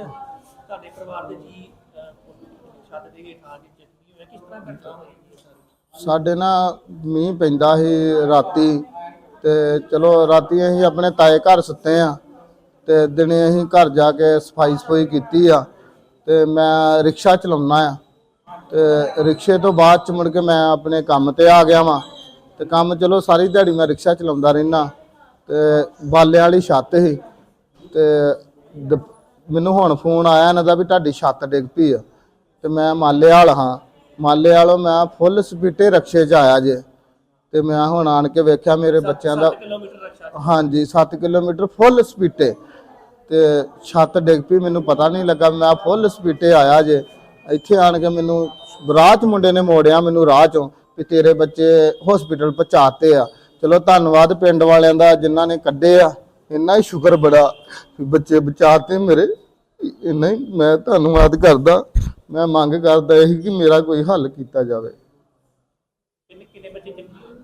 ਤੁਹਾਡੇ ਪਰਿਵਾਰ ਦੇ ਜੀ ਛੱਤ ਦੇ ਹੇਠ ਆ ਕੇ ਜ਼ਖਮੀ ਹੋਇਆ? ਕਿਸ ਤਰ੍ਹਾਂ ਘਟਨਾ ਹੋਈ ਜੀ ਇਹ ਸਾਰੀ? ਸਾਡੇ ਨਾ ਮੀਂਹ ਪੈਂਦਾ ਸੀ ਰਾਤੀ ਤੇ ਚਲੋ ਰਾਤੀ ਅਸੀਂ ਆਪਣੇ ਤਾਏ ਘਰ ਸੁੱਤੇ ਆ ਤੇ ਦਿਨੇ ਅਸੀਂ ਘਰ ਜਾ ਕੇ ਸਫ਼ਾਈ ਸਫ਼ਾਈ ਕੀਤੀ ਆ ਤੇ ਮੈਂ ਰਿਕਸ਼ਾ ਚਲਾਉਣਾ ਆ ਤੇ ਰਿਕਸ਼ੇ ਤੋਂ ਬਾਅਦ ਚ ਮੁੜ ਕੇ ਮੈਂ ਆਪਣੇ ਕੰਮ ਤੇ ਆ ਗਿਆ ਵਾਂ ਤੇ ਕੰਮ ਚਲੋ ਸਾਰੀ ਦਿਹਾੜੀ ਮੈਂ ਰਿਕਸ਼ਾ ਚਲਾਉਂਦਾ ਰਹਿਣਾ ਤੇ ਬਾਲਿਆਂ ਵਾਲੀ ਛੱਤ ਸੀ ਤੇ ਦ- ਮੈਨੂੰ ਹੁਣ ਫੋਨ ਆਇਆ ਇਹਨਾਂ ਦਾ ਵੀ ਤੁਹਾਡੀ ਛੱਤ ਡਿੱਗ ਪਈ ਆ। ਤੇ ਮੈਂ ਮਾਲੇ ਵਾਲ ਹਾਂ। ਮਾਲੇ ਵਾਲੋਂ ਮੈਂ ਫੁੱਲ ਸਪੀਟੇ ਰਕਸ਼ੇ 'ਚ ਆਇਆ ਜੇ। ਤੇ ਮੈਂ ਹੁਣ ਆਣ ਕੇ ਵੇਖਿਆ ਮੇਰੇ ਬੱਚਿਆਂ ਦਾ ਹਾਂਜੀ 7 ਕਿਲੋਮੀਟਰ ਫੁੱਲ ਸਪੀਟੇ ਤੇ। ਛੱਤ ਡਿੱਗ ਪਈ ਮੈਨੂੰ ਪਤਾ ਨਹੀਂ ਲੱਗਾ। ਮੈਂ ਫੁੱਲ ਸਪੀਟੇ ਆਇਆ ਜੇ। ਇੱਥੇ ਆਣ ਕੇ ਮੈਨੂੰ ਰਾਹ 'ਚ ਮੁੰਡੇ ਨੇ ਮੋੜਿਆ ਮੈਨੂੰ ਰਾਹ 'ਚੋਂ ਵੀ ਤੇਰੇ ਬੱਚੇ ਹਸਪੀਟਲ ਪਹੁੰਚਾਤੇ ਆ। ਚਲੋ ਧੰਨਵਾਦ ਪਿੰਡ ਵਾਲਿਆਂ ਦਾ ਜਿਨ੍ਹਾਂ ਨੇ ਕੱਢੇ ਆ। ਇੰਨਾ ਹੀ ਸ਼ੁਕਰ ਬੜਾ ਵੀ ਬੱਚੇ ਬਚਾਤੇ ਮੇਰੇ ਇੰਨਾ ਹੀ ਮੈਂ ਧੰਨਵਾਦ ਕਰਦਾ, ਮੈਂ ਮੰਗ ਕਰਦਾ ਇਹ ਕਿ ਮੇਰਾ ਕੋਈ ਹੱਲ ਕੀਤਾ ਜਾਵੇ।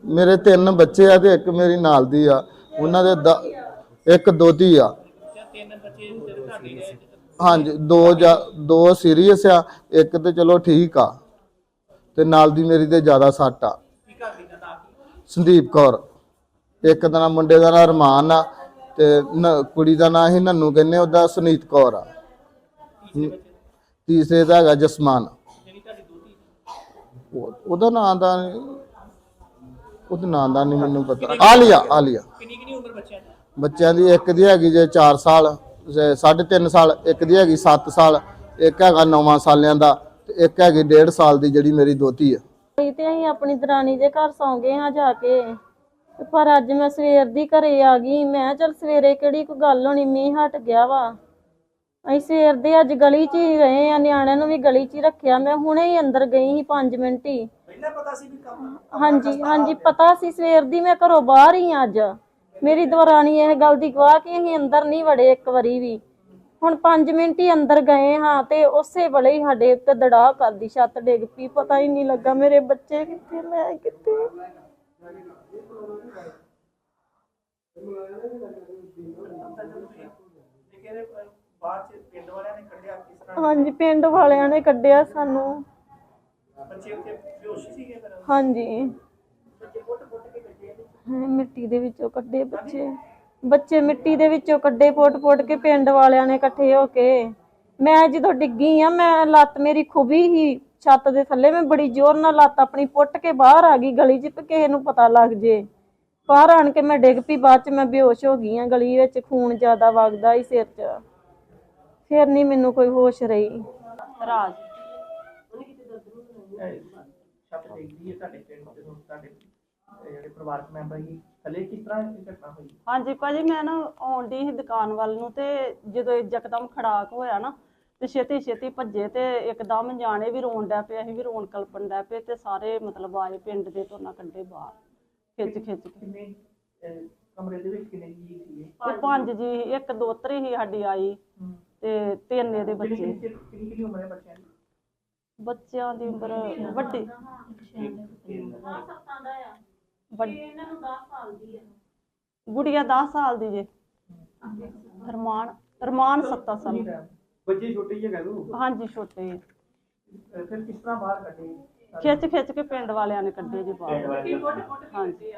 ਮੇਰੇ ਤਿੰਨ ਬੱਚੇ ਆ ਤੇ ਇੱਕ ਮੇਰੀ ਨਾਲ ਦੀ ਆ, ਉਹਨਾਂ ਦੇ ਦ- ਇੱਕ ਦੋਤੀ ਆ। ਹਾਂਜੀ, ਦੋ ਦੋ ਸੀਰੀਅਸ ਆ, ਇੱਕ ਤੇ ਚਲੋ ਠੀਕ ਆ, ਤੇ ਨਾਲ ਦੀ ਮੇਰੀ ਤੇ ਜ਼ਿਆਦਾ ਸੱਟ ਆ। ਸੰਦੀਪ ਕੌਰ, ਇੱਕ ਦਾ ਨਾਮ ਮੁੰਡੇ ਦਾ ਨਾਮ ਰਮਾਨ ਆ ਤੇ ਨ- ਕੁੜੀ ਦਾ ਨਾਮ ਹੀ ਨੰਨੂ ਕਹਿੰਦੇ ਉਹਦਾ ਸੁਨੀਤ ਕੌਰ ਆ। ਤੀਸਰੇ ਦਾ? ਹੈਗਾ ਜਸਮਾਨ। ਉਹ- ਉਹਦਾ ਨਾਮ ਦਾ ਨੀ- ਉਹਦੇ ਨਾਮ ਦਾ ਨਹੀਂ ਮੈਨੂੰ ਪਤਾ। ਆਲੀਆ ਆਲੀਆ। ਕਿੰਨੀ ਕਿੰਨੀ ਉਮਰ ਬੱਚਿਆਂ ਦੀ? ਬੱਚਿਆਂ ਦੀ ਇੱਕ ਦੀ ਹੈਗੀ ਜੇ 4 ਸਾਲ ਜੇ ਸਾਢੇ ਤਿੰਨ ਸਾਲ ਇੱਕ ਦੀ ਹੈਗੀ 7 ਸਾਲ ਇੱਕ ਹੈਗਾ 9 ਸਾਲਿਆਂ ਦਾ ਤੇ ਇੱਕ ਹੈਗੀ 1.5 ਸਾਲ ਦੀ ਜਿਹੜੀ ਮੇਰੀ ਦੋਤੀ ਆ। ਹੋਈ ਤੇ ਅਸੀਂ ਆਪਣੀ ਦਰਾਣੀ ਦੇ ਘਰ ਸੌਂ ਗਏ ਹਾਂ ਜਾ ਕੇ। ਤੇ ਪਰ ਅੱਜ ਮੈਂ ਸਵੇਰ ਦੀ ਘਰੇ ਆ ਗਈ। ਮੈਂ ਚੱਲ ਸਵੇਰੇ ਕਿਹੜੀ ਕੋਈ ਗੱਲ ਹੋਣੀ ਮੀਂਹ ਹਟ ਗਿਆ ਵਾ। ਅਸੀਂ ਸਵੇਰ ਦੇ ਅੱਜ ਗਲੀ 'ਚ ਹੀ ਰਹੇ ਆ ਨਿਆਣਿਆਂ ਨੂੰ ਵੀ ਗਲੀ 'ਚ ਹੀ ਰੱਖਿਆ। ਮੈਂ ਹੁਣੇ ਹੀ ਅੰਦਰ ਗਈ ਸੀ 5 ਮਿੰਟ ਹੀ। ਪਹਿਲਾਂ ਪਤਾ ਸੀ ਵੀ ਕੰਮ ਹਾਂਜੀ ਹਾਂਜੀ ਪਤਾ ਸੀ ਸਵੇਰ ਦੀ ਮੈਂ ਘਰੋਂ ਬਾਹਰ ਹੀ ਆਂ ਅੱਜ। ਮੇਰੀ ਦਵਰਾਣੀ ਇਹ ਗੱਲ ਦੀ ਗਵਾਹ ਕਿ ਅਸੀਂ ਅੰਦਰ ਨਹੀਂ ਵੜੇ ਇੱਕ ਵਾਰੀ ਵੀ। ਹੁਣ 5 ਮਿੰਟ ਹੀ ਅੰਦਰ ਗਏ ਹਾਂ ਤੇ ਉਸੇ ਵੇਲੇ ਹੀ ਸਾਡੇ ਉੱਤੇ ਦੜਾ ਕਰਦੀ ਛੱਤ ਡਿੱਗ ਪਈ। ਪਤਾ ਹੀ ਨਹੀਂ ਲੱਗਾ ਮੇਰੇ ਬੱਚੇ ਕਿੱਥੇ ਮੈਂ ਕਿੱਥੇ। ਬਾਅਦ ਚ ਪਿੰਡ ਵਾਲਿਆਂ ਨੇ ਕੱਢਿਆ ਕਿਸ ਤਰ੍ਹਾਂ ਹਾਂਜੀ ਪਿੰਡ ਵਾਲਿਆਂ ਨੇ ਕੱਢਿਆ ਸਾਨੂੰ। ਬੱਚੇ ਉੱਥੇ ਬੇਹੋਸ਼ ਸੀਗੇ ਫਿਰ ਹਾਂਜੀ। ਬੱਚੇ ਪੁੱਟ ਪੁੱਟ ਕੇ ਕੱਢੇ ਇਹਦੇ ਹਾਂ, ਮਿੱਟੀ ਦੇ ਵਿੱਚੋਂ ਕੱਢੇ ਬੱਚੇ। ਬੱਚੇ ਮਿੱਟੀ ਦੇ ਵਿੱਚੋਂ ਕੱਢੇ ਪੁੱਟ-ਪੁੱਟ ਕੇ ਪਿੰਡ ਵਾਲਿਆਂ ਨੇ ਇਕੱਠੇ ਹੋ ਕੇ। ਮੈਂ ਜਦੋਂ ਡਿੱਗੀ ਆ ਮੈਂ ਲੱਤ ਮੇਰੀ ਖੁਬੀ ਹੀ ਛੱਤ ਦੇ ਥੱਲੇ। ਮੈਂ ਬੜੀ ਜ਼ੋਰ ਨਾਲ ਲੱਤ ਆਪਣੀ ਪੁੱਟ ਕੇ ਬਾਹਰ ਆ ਗਈ ਗਲੀ 'ਚ ਵੀ ਕਿਸੇ ਨੂੰ ਪਤਾ ਲੱਗ ਜੇ। ਬਾਹਰ ਆਣ ਕੇ ਮੈਂ ਡਿੱਗ ਪਈ ਬਾਅਦ 'ਚ ਮੈਂ ਬੇਹੋਸ਼ ਹੋ ਗਈ ਆ ਗਲੀ ਵਿੱਚ ਖੂਨ ਜ਼ਿਆਦਾ ਵਗਦਾ ਹੀ ਸਿਰ 'ਚ। ਫਿਰ ਨਹੀਂ ਮੈਨੂੰ ਕੋਈ ਹੋਸ਼ ਰਹੀ। ਰਾਜ। ਅਹ ਛੱਤ ਡਿੱਗਦੀ ਹੈ ਤੁਹਾਡੇ ਪਿੰਡ ਦੇ ਨੂੰ ਤੁਹਾਡੇ ਅਹ ਜਿਹੜੇ ਪਰਿਵਾਰਕ ਮੈਂਬਰ ਸੀ ਥੱਲੇ ਕਿਸ ਤਰ੍ਹਾਂ ਇਹ ਘਟਨਾ ਹੋਈ? ਹਾਂਜੀ ਭਾਜੀ ਮੈਂ ਨਾ ਆਉਣ ਡਈ ਸੀ ਦੁਕਾਨ ਵੱਲ ਨੂੰ ਤੇ ਜਦੋਂ ਯਕਦਮ ਖੜਾਕ ਹੋਇਆ ਨਾ ਤੇ ਛੇਤੀ ਛੇਤੀ ਭੱਜੇ ਤੇ ਇੱਕਦਮ ਜਾਣੇ ਵੀ ਰੋਣ ਡੈ ਪਏ ਅਸੀਂ ਵੀ ਰੋਣ ਕਲਪਣ ਡੈ ਪਏ ਤੇ ਸਾਰੇ ਮਤਲਬ ਆਏ ਪਿੰਡ ਦੇ ਤੋਂ ਨਾ ਕੱਢੇ ਬਾਹਰ। ਖਿੱਚ ਖਿੱਚ ਕੇ। ਕਿੰਨੇ ਅਹ ਕਮਰੇ ਦੇ ਵਿੱਚ ਕਿੰਨੇ ਜੀ ਸੀਗੇ? ਤੇ ਪੰਜ ਜੀ ਇੱਕ ਦੋਤਰੀ ਹੀ ਸਾਡੀ ਆਈ ਤੇ ਤਿੰਨ ਇਹਦੇ ਬੱਚੇ। ਕਿੰਨੀ ਕਿੰਨੀ ਕਿੰਨੀ ਉਮਰ ਹੈ ਬੱਚਿਆਂ ਦੀ? ਬੱਚਿਆਂ ਦੀ ਉਮਰ ਵੱਡੀ। ਵੱਡੀ ਇਹਨਾਂ ਨੂੰ 10 ਸਾਲ ਦੀ ਹੈ ਗੁੜੀਆ 10 ਸਾਲ ਦੀ ਜੇ ਰਮਾਨ ਰਮਾਨ 7 ਸਾਲ ਬੱਚੇ ਛੋਟੇ ਜਿਹੇ ਕਹਿ ਹਾਂਜੀ ਛੋਟੇ ਫਿਰ ਕਿਸ ਤਰ੍ਹਾਂ ਬਾਹਰ ਕੱਢੇ? ਖਿੱਚ ਖਿੱਚ ਕੇ ਪਿੰਡ ਵਾਲਿਆਂ ਨੇ ਕੱਢੇ ਜੀ ਬਾਹਰ। ਹਾਂਜੀ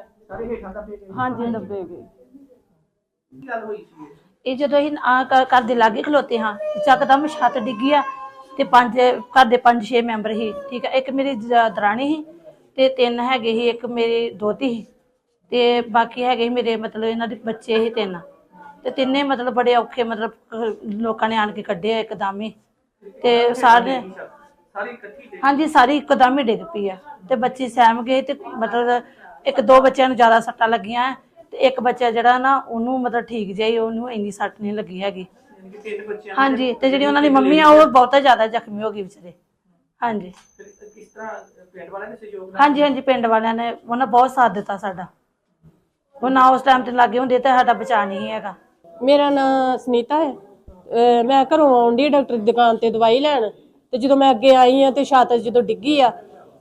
ਹਾਂਜੀ ਦੱਬੇ ਗਏ। ਕੀ ਗੱਲ ਹੋਈ ਸੀ ਇਹ? ਜਦੋਂ ਅਸੀਂ ਆ ਘਰ ਦੇ ਲਾਗੇ ਖਲੋਤੇ ਹਾਂ ਚੱਕਦਮ ਛੱਤ ਡਿੱਗੀ ਆ ਤੇ ਪੰਜ ਘਰ ਦੇ ਪੰਜ ਛੇ ਮੈਂਬਰ ਸੀ ਠੀਕ ਹੈ ਇੱਕ ਮੇਰੀ ਜ- ਦਰਾਣੀ ਸੀ ਤੇ ਤਿੰਨ ਹੈਗੇ ਸੀ ਇੱਕ ਮੇਰੀ ਦੋਤੀ ਸੀ ਤੇ ਬਾਕੀ ਹੈਗੇ ਸੀ ਮੇਰੇ ਮਤਲਬ ਇਹਨਾਂ ਦੇ ਬੱਚੇ ਸੀ ਤਿੰਨ। ਤੇ ਤਿੰਨੇ ਮਤਲਬ ਬੜੇ ਔਖੇ ਮਤਲਬ ਅਹ, ਲੋਕਾਂ ਨੇ ਆਣ ਕੇ ਕੱਢੇ ਇੱਕਦਮ ਹੀ। ਤੇ ਸਾਰੇ ਸਾਰੀ ਇਕੱਠੀ ਡਿੱਗ ਹਾਂਜੀ ਸਾਰੀ ਇੱਕਦਮ ਹੀ ਡਿੱਗ ਪਈ ਆ। ਤੇ ਬੱਚੇ ਸਹਿਮ ਗਏ ਤੇ ਮਤਲਬ ਇੱਕ ਦੋ ਬੱਚਿਆਂ ਨੂੰ ਜ਼ਿਆਦਾ ਸੱਟਾਂ ਲੱਗੀਆਂ ਤੇ ਇੱਕ ਬੱਚਾ ਜਿਹੜਾ ਨਾ ਉਹਨੂੰ ਮਤਲਬ ਠੀਕ ਜਿਹਾ ਹੀ ਉਹਨੂੰ ਇੰਨੀ ਸੱਟ ਨਹੀਂ ਲੱਗੀ ਹੈਗੀ। ਯਾਨੀ ਕਿ ਤਿੰਨ ਬੱਚਿਆਂ ਹਾਂਜੀ ਤੇ ਜਿਹੜੀ ਉਹਨਾਂ ਦੀ ਮੰਮੀ ਆ ਉਹ ਬਹੁਤਾ ਜ਼ਿਆਦਾ ਜ਼ਖਮੀ ਹੋ ਗਈ ਵਿਚਾਰੇ। ਹਾਂਜੀ। ਫਿਰ ਕਿਸ ਤਰ੍ਹਾਂ ਪਿੰਡ ਵਾਲਿਆਂ ਨੇ ਸਹਿਯੋਗ ਨਾਲ ਹਾਂਜੀ ਹਾਂਜੀ ਪਿੰਡ ਵਾਲਿਆਂ ਨੇ ਉਹਨਾਂ ਬਹੁਤ ਸਾਥ ਦਿੱਤਾ ਸਾਡਾ। ਉਹ ਨਾ ਉਸ ਟਾਈਮ ਤੇ ਲੱਗੇ ਹੁੰਦੇ ਤਾਂ ਸਾਡਾ ਬਚਾ ਨਹੀਂ ਹੈਗਾ। ਮੇਰਾ ਨਾਮ ਸੁਨੀਤਾ ਹੈ। ਅਹ ਮੈਂ ਘਰੋਂ ਆਉਂਦੀ ਡਾਕਟਰ ਦੀ ਦੁਕਾਨ ਤੇ ਦਵਾਈ ਲੈਣ। ਤੇ ਜਦੋਂ ਮੈਂ ਅੱਗੇ ਆਈ ਆ ਤੇ ਛੱਤ ਜਦੋਂ ਡਿੱਗੀ ਆ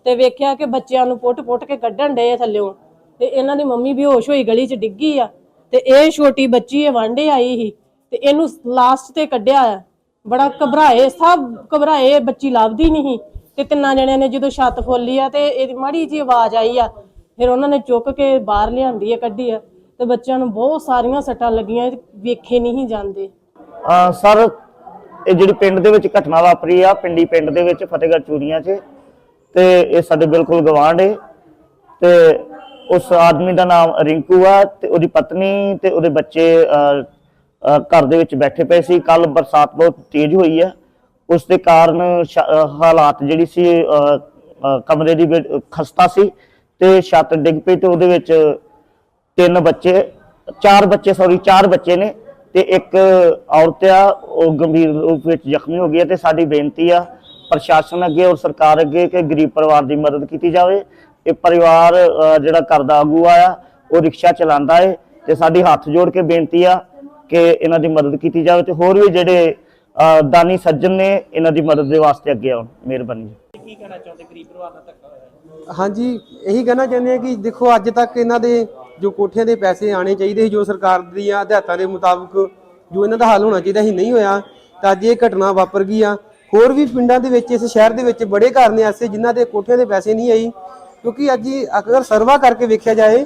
ਤੇ ਵੇਖਿਆ ਕਿ ਬੱਚਿਆਂ ਨੂੰ ਪੁੱਟ-ਪੁੱਟ ਕੇ ਕੱਢਣ ਡਏ ਆ ਥੱਲਿਓਂ ਤੇ ਇਹਨਾਂ ਦੀ ਮੰਮੀ ਬੇਹੋਸ਼ ਹੋਈ ਗਲੀ 'ਚ ਡਿੱਗੀ ਆ ਤੇ ਇਹ ਛੋਟੀ ਬੱਚੀ ਇਹ ਵਾਂਡੇ ਆਈ ਸੀ ਤੇ ਇਹਨੂੰ ਲਾਸਟ ਤੇ ਕੱਢਿਆ ਆ। ਬੜਾ ਘਬਰਾਏ, ਸਭ ਘਬਰਾਏ ਬੱਚੀ ਲੱਭਦੀ ਨਹੀਂ ਤੇ ਤਿੰਨਾਂ ਜਣਿਆਂ ਨੇ ਜਦੋਂ ਛੱਤ ਖੋਲੀ ਆ ਤੇ ਇਹਦੀ ਮਾੜੀ ਜੀ ਆਵਾਜ਼ ਆਈ ਆ, ਫਿਰ ਉਹਨਾਂ ਨੇ ਚੁੱਕ ਕੇ ਬਾਹਰ ਲਿਆਂਦੀ ਆ, ਕੱਢੀ ਆ ਤੇ ਬੱਚਿਆਂ ਨੂੰ ਬਹੁਤ ਸਾਰੀਆਂ ਸੱਟਾਂ ਲੱਗੀਆਂ ਵੇਖੇ ਨਹੀਂ ਜਾਂਦੇ। ਸਰ ਇਹ ਜਿਹੜੀ ਪਿੰਡ ਦੇ ਵਿੱਚ ਘਟਨਾ ਵਾਪਰੀ ਆ, ਪਿੰਡੀ ਪਿੰਡ ਦੇ ਵਿੱਚ, ਫਤਿਹਗੜ੍ਹ ਚੂੜੀਆਂ 'ਚ, ਤੇ ਇਹ ਸਾਡੇ ਬਿਲਕੁਲ ਗਵਾਂਢ ਏ, ਤੇ ਉਸ ਆਦਮੀ ਦਾ ਨਾਮ ਰਿੰਕੂ ਆ, ਤੇ ਉਹਦੀ ਪਤਨੀ ਤੇ ਉਹਦੇ ਬੱਚੇ ਘਰ ਦੇ ਵਿੱਚ ਬੈਠੇ ਪਏ ਸੀ। ਕੱਲ ਬਰਸਾਤ ਬਹੁਤ ਤੇਜ਼ ਹੋਈ ਆ। ਉਸ ਦੇ ਕਾਰਨ ਸ਼- ਹਾਲਾਤ ਜਿਹੜੀ ਸੀ ਕਮਰੇ ਦੀ ਬਿਲ- ਖਸਤਾ ਸੀ, ਤੇ ਛੱਤ ਡਿੱਗ ਪਈ ਤੇ ਉਹਦੇ ਵਿੱਚ ਤਿੰਨ ਬੱਚੇ, ਚਾਰ ਬੱਚੇ ਸੌਰੀ ਚਾਰ ਬੱਚੇ ਨੇ। ਤੇ ਇੱਕ ਔਰਤ ਆ ਉਹ ਗੰਭੀਰ ਰੂਪ ਵਿੱਚ ਜ਼ਖਮੀ ਹੋ ਗਈ ਹੈ ਤੇ ਸਾਡੀ ਬੇਨਤੀ ਆ ਪ੍ਰਸ਼ਾਸਨ ਅੱਗੇ ਔਰ ਸਰਕਾਰ ਅੱਗੇ ਕਿ ਗਰੀਬ ਪਰਿਵਾਰ ਦੀ ਮਦਦ ਕੀਤੀ ਜਾਵੇ। ਇਹ ਪਰਿਵਾਰ ਜਿਹੜਾ ਘਰ ਦਾ ਆਗੂ ਆ ਉਹ ਰਿਕਸ਼ਾ ਚਲਾਉਂਦਾ ਹੈ ਤੇ ਸਾਡੀ ਹੱਥ ਜੋੜ ਕੇ ਬੇਨਤੀ ਆ ਕਿ ਇਹਨਾਂ ਦੀ ਮਦਦ ਕੀਤੀ ਜਾਵੇ ਤੇ ਹੋਰ ਵੀ ਜਿਹੜੇ ਦਾਨੀ ਸੱਜਣ ਨੇ ਇਹਨਾਂ ਦੀ ਮਦਦ ਦੇ ਵਾਸਤੇ ਅੱਗੇ ਆਉਣ। ਮਿਹਰਬਾਨੀ ਜੀ। ਕੀ ਕਹਿਣਾ ਚਾਹੁੰਦੇ? ਗਰੀਬ ਪਰਿਵਾਰ ਨਾਲ ਧੱਕਾ ਹੋਇਆ। ਹਾਂਜੀ ਇਹੀ ਕਹਿਣਾ ਚਾਹੁੰਦੇ ਆ ਕਿ ਦੇਖੋ ਅੱਜ ਤੱਕ ਇਹਨਾਂ ਦੇ ਜੋ ਕੋਠਿਆਂ ਦੇ ਪੈਸੇ ਆਣੇ ਚਾਹੀਦੇ ਸੀ ਜੋ ਸਰਕਾਰ ਦੀਆਂ ਹਦਾਇਤਾਂ ਦੇ ਮੁਤਾਬਕ ਜੋ ਇਹਨਾਂ ਦਾ ਹੱਲ ਹੋਣਾ ਚਾਹੀਦਾ ਸੀ, ਨਹੀਂ ਹੋਇਆ, ਤਾਂ ਅੱਜ ਇਹ ਘਟਨਾ ਵਾਪਰ ਗਈ ਆ। ਹੋਰ ਵੀ ਪਿੰਡਾਂ ਦੇ ਵਿੱਚ, ਇਸ ਸ਼ਹਿਰ ਦੇ ਵਿੱਚ ਬੜੇ ਘਰ ਨੇ ਐਸੇ ਜਿਨ੍ਹਾਂ ਦੇ ਕੋਠਿਆਂ ਦੇ ਪੈਸੇ ਨਹੀਂ ਆਈ, ਕਿਉਂਕਿ ਅੱਜ ਅਗਰ ਸਰਵਾ ਕਰਕੇ ਵੇਖਿਆ ਜਾਏ,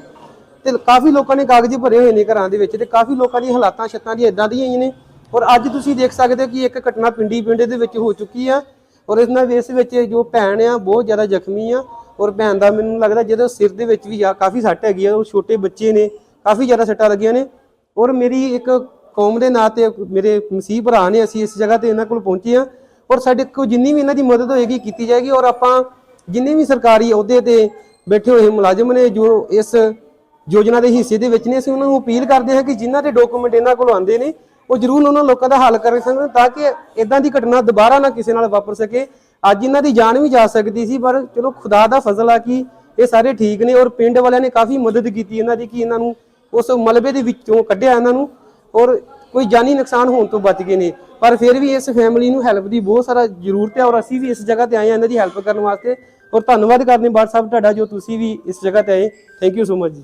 ਤੇ ਕਾਫੀ ਲੋਕਾਂ ਨੇ ਕਾਗਜ਼ ਭਰੇ ਹੋਏ ਨੇ ਘਰਾਂ ਦੇ ਵਿੱਚ ਤੇ ਕਾਫੀ ਲੋਕਾਂ ਦੀਆਂ ਹਾਲਾਤਾਂ, ਛੱਤਾਂ ਦੀਆਂ ਇਦਾਂ ਦੀਆਂ ਹੀ ਨੇ। ਔਰ ਅੱਜ ਤੁਸੀਂ ਦੇਖ ਸਕਦੇ ਹੋ ਕਿ ਇੱਕ ਘਟਨਾ ਪਿੰਡੀ ਪਿੰਡੇ ਦੇ ਵਿੱਚ ਹੋ ਚੁੱਕੀ ਆ। ਔਰ ਇਸ ਨਾਲ ਇਸ ਵਿੱਚ ਜੋ ਭੈਣ ਆ, ਬਹੁਤ ਜ਼ਿਆਦਾ ਜ਼ਖਮੀ ਆ। ਔਰ ਭੈਣ ਦਾ ਮੈਨੂੰ ਲੱਗਦਾ ਜਿਹਦੇ ਸਿਰ ਦੇ ਵਿੱਚ ਵੀ ਆ ਕਾਫੀ ਸੱਟ ਹੈਗੀ ਆ, ਉਹ ਛੋਟੇ ਬੱਚੇ ਨੇ, ਕਾਫੀ ਜ਼ਿਆਦਾ ਸੱਟਾਂ ਲੱਗੀਆਂ ਨੇ। ਔਰ ਮੇਰੀ ਇੱਕ ਕੌਮ ਦੇ ਨਾਂ ਤੇ ਮੇਰੇ ਮਸੀਹ ਭਰਾ ਨੇ, ਅਸੀਂ ਇਸ ਜਗ੍ਹਾ ਤੇ ਇਹਨਾਂ ਕੋਲ ਪਹੁੰਚੇ ਆ ਔਰ ਸਾਡੇ ਕੋਲ ਜਿੰਨੀ ਵੀ ਇਹਨਾਂ ਦੀ ਮਦਦ ਹੋਏਗੀ, ਕੀਤੀ ਜਾਏਗੀ। ਔਰ ਆਪਾਂ ਜਿੰਨੇ ਵੀ ਸਰਕਾਰੀ ਅਹੁਦੇ ਤੇ ਬੈਠੇ ਹੋਏ ਮੁਲਾਜ਼ਮ ਨੇ, ਜੋ ਇਸ ਯੋਜਨਾ ਦੇ ਹਿੱਸੇ ਦੇ ਵਿੱਚ ਨੇ, ਅਸੀਂ ਉਹਨਾਂ ਨੂੰ ਅਪੀਲ ਕਰਦੇ ਹਾਂ ਕਿ ਜਿਨ੍ਹਾਂ ਦੇ ਡਾਕੂਮੈਂਟ ਇਹਨਾਂ ਕੋਲ ਆਉਂਦੇ ਨੇ, ਉਹ ਜ਼ਰੂਰ ਉਹਨਾਂ ਲੋਕਾਂ ਦਾ ਹੱਲ ਕਰ ਸਕਣ ਤਾਂ ਕਿ ਇਦਾਂ ਦੀ ਘਟਨਾ ਦੁਬਾਰਾ ਨਾ ਕਿਸੇ ਨਾਲ ਵਾਪਰ ਸਕੇ। ਅੱਜ ਇਹਨਾਂ ਦੀ ਜਾਨ ਵੀ ਜਾ ਸਕਦੀ ਸੀ, ਪਰ ਚਲੋ ਖੁਦਾ ਦਾ ਫਜ਼ਲ ਆ ਕਿ ਇਹ ਸਾਰੇ ਠੀਕ ਨੇ ਔਰ ਪਿੰਡ ਵਾਲਿਆਂ ਨੇ ਕਾਫੀ ਮਦਦ ਕੀਤੀ ਇਹਨਾਂ ਦੀ ਕਿ ਇਹਨਾਂ ਨੂੰ ਉਸ ਮਲਬੇ ਦੇ ਵਿੱਚੋਂ ਕੱਢਿਆ ਇਹਨਾਂ ਨੂੰ ਔਰ ਕੋਈ ਜਾਨੀ ਨੁਕਸਾਨ ਹੋਣ ਤੋਂ ਬਚ ਗਏ ਨੇ। ਪਰ ਫਿਰ ਵੀ ਇਸ ਫੈਮਿਲੀ ਨੂੰ ਹੈਲਪ ਦੀ ਬਹੁਤ ਸਾਰਾ ਜ਼ਰੂਰਤ ਹੈ ਔਰ ਅਸੀਂ ਵੀ ਇਸ ਜਗ੍ਹਾ ਤੇ ਆਏ ਹਾਂ ਇਹਨਾਂ ਦੀ ਹੈਲਪ ਕਰਨ ਵਾਸਤੇ। ਔਰ ਧੰਨਵਾਦ ਕਰਦੇ ਹਾਂ ਬਾਦ ਸਾਹਿਬ ਤੁਹਾਡਾ ਜੋ ਤੁਸੀਂ ਵੀ ਇਸ ਜਗ੍ਹਾ ਤੇ ਆਏ। ਥੈਂਕ ਯੂ ਸੋ ਮਚ ਜੀ।